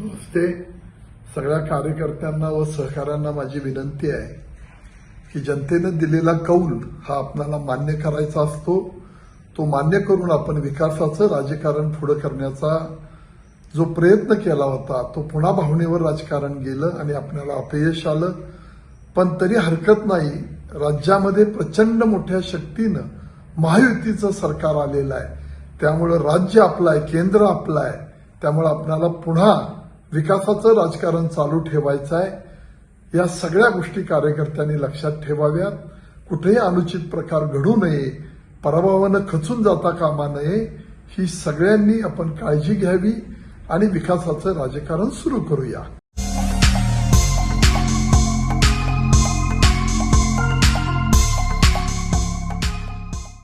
नमस्ते सगळ्या कार्यकर्त्यांना व सहकाऱ्यांना माझी विनंती आहे की जनतेनं दिलेला कौल हा आपल्याला मान्य करायचा असतो. तो मान्य करून आपण विकासाचं राजकारण पुढं करण्याचा जो प्रयत्न केला होता तो पुन्हा भावनेवर राजकारण गेलं आणि आपल्याला अपयश आलं. पण तरी हरकत नाही राज्यामध्ये प्रचंड मोठ्या शक्तीनं महायुतीचं सरकार आलेलं आहे. त्यामुळं राज्य आपलं आहे केंद्र आपलं आहे. त्यामुळं आपल्याला पुन्हा विकासाचं राजकारण चालू ठेवायचं आहे या सगळ्या गोष्टी कार्यकर्त्यांनी लक्षात ठेवाव्यात. कुठेही अनुचित प्रकार घडू नये. पराभवानं खचून जाता कामा नये. ही सगळ्यांनी आपण काळजी घ्यावी आणि विकासाचं राजकारण सुरू करूया.